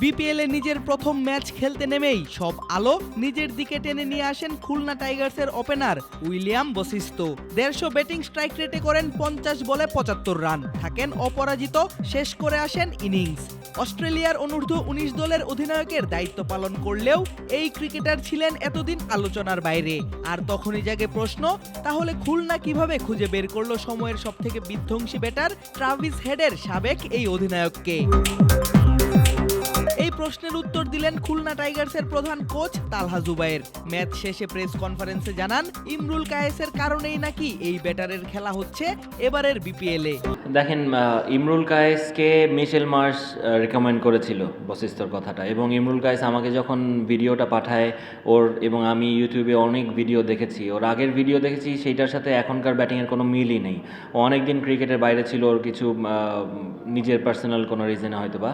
BPL নিজের প্রথম match খেলতে নেমেই সব আলো নিজের দিকে টেনে নিয়ে আসেন খুলনা টাইগার্সের ওপেনার উইলিয়াম বশিষ্ট দেড়শো ব্যাটিং স্ট্রাইক রেটে করেন পঞ্চাশ বলে পঁচাত্তর রান। থাকেন অপরাজিত, শেষ করে আসেন ইনিংস। অস্ট্রেলিয়ার অনূর্ধ্ব উনিশ দলের অধিনায়কের দায়িত্ব পালন করলেও এই ক্রিকেটার ছিলেন এতদিন আলোচনার বাইরে। আর তখনই জাগে প্রশ্ন, তাহলে খুলনা কীভাবে খুঁজে বের করল সময়ের সবথেকে বিধ্বংসী ব্যাটার ট্রাভিস হেডের সাবেক এই অধিনায়ককে? প্রশ্নের উত্তর দিলেন খুলনা টাইগার্সের প্রধান কোচ তালহা জুবাইর। ম্যাচ শেষে প্রেস কনফারেন্সে জানান, ইমরুল কায়েসের কারণেই নাকি এই ব্যাটারের খেলা হচ্ছে এবারের বিপিএলে দেখেন ইমরুল কায়েসকে মিশেল মার্স রেকমেন্ড করেছিল বশিস্তর কথাটা। এবং ইমরুল কায়েস আমাকে যখন ভিডিওটা পাঠায়, ওর এবং আমি ইউটিউবে অনেক ভিডিও দেখেছি। ওর আগের ভিডিও দেখেছি, সেইটার সাথে এখনকার ব্যাটিংয়ের কোনো মিলই নেই। ও অনেক দিন ক্রিকেটের বাইরে ছিল, ওর কিছু নিজের পার্সোনাল কোনো রিজনে হয়তো বা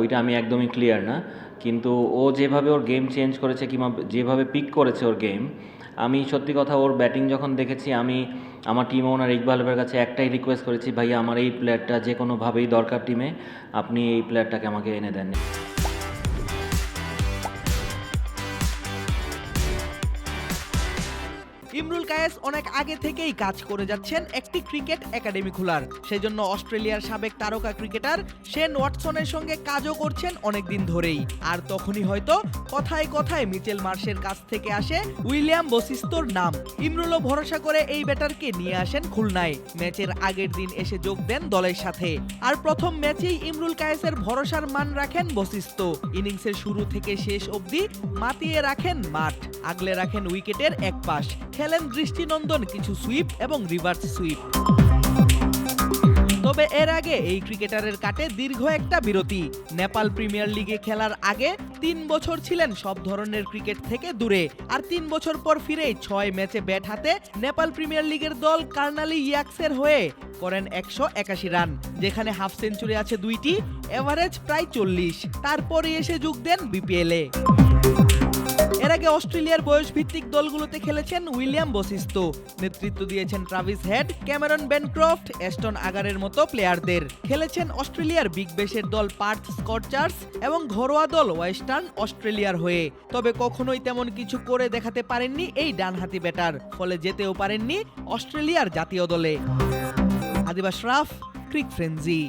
ওইটা আমি একদমই ক্লিয়ার না, কিন্তু ও যেভাবে ওর গেম চেঞ্জ করেছে কিংবা যেভাবে পিক করেছে ওর গেম আমি সত্যি কথা ওর ব্যাটিং যখন দেখেছি, আমি আমার টিম ওনার ইকবালের কাছে একটাই রিকোয়েস্ট করেছি, ভাইয়া, আমার এই প্লেয়ারটা যে কোনোভাবেই দরকার টিমে আপনি এই প্লেয়ারটাকে আমাকে এনে দেন। ইমরুল কায়েস অনেক আগে থেকেই কাজ করে যাচ্ছেন একটি ক্রিকেট একাডেমি খোলার। সেজন্য অস্ট্রেলিয়ার সাবেক তারকা ক্রিকেটার শেন ওয়াটসনের সঙ্গে কাজও করছেন অনেকদিন ধরেই। আর তখনই হয়তো কথায় কথায় মিচেল মার্শের কাছ থেকে আসে উইলিয়াম বসিস্তর নাম। ইমরুলও ভরসা করে এই ব্যাটারকে নিয়ে আসেন খুলনায়। ম্যাচের আগের দিন এসে যোগ দেন দলের সাথে। আর প্রথম ম্যাচেই ইমরুল কায়েসের ভরসার মান রাখেন বসিস্ত। ইনিংসের শুরু থেকে শেষ অবধি মাতিয়ে রাখেন মাঠ। আগলে রাখেন উইকেটের এক পাশ। খেলেন দৃষ্টিনন্দন, কিছু সুইপ এবং রিভার্স সুইপ তবে এর আগে এই ক্রিকেটারের কাটে দীর্ঘ একটা বিরতি। নেপাল প্রিমিয়ার লিগে খেলার আগে তিন বছর ছিলেন সব ধরনের ক্রিকেট থেকে দূরে। আর তিন বছর পর ফিরেই ছয় ম্যাচে ব্যাট হাতে নেপাল প্রিমিয়ার লিগের দল কার্নালি ইয়াক্সের হয়ে করেন একশো একাশি রান, যেখানে হাফ সেঞ্চুরি আছে দুইটি, এভারেজ প্রায় চল্লিশ। তারপরে এসে যোগ দেন বিপিএলে। আগে অস্ট্রেলিয়ার বয়স ভিত্তিক দলগুলোতে খেলেছেন উইলিয়াম বসিস্ত। নেতৃত্ব দিয়েছেন Travis Head, Cameron Bancroft Ashton আগারের মতো প্লেয়ারদের। খেলেছেন অস্ট্রেলিয়ার বিগ বেশের দল পার্থ স্কটচার্স এবং ঘরোয়া দল ওয়েস্টার্ন অস্ট্রেলিয়ার হয়ে। তবে কখনোই তেমন কিছু করে দেখাতে পারেননি এই ডানহাতি ব্যাটার, ফলে যেতেও পারেননি অস্ট্রেলিয়ার জাতীয় দলে। আদিবাস রাফ, ক্রিক ফ্রেঞ্জি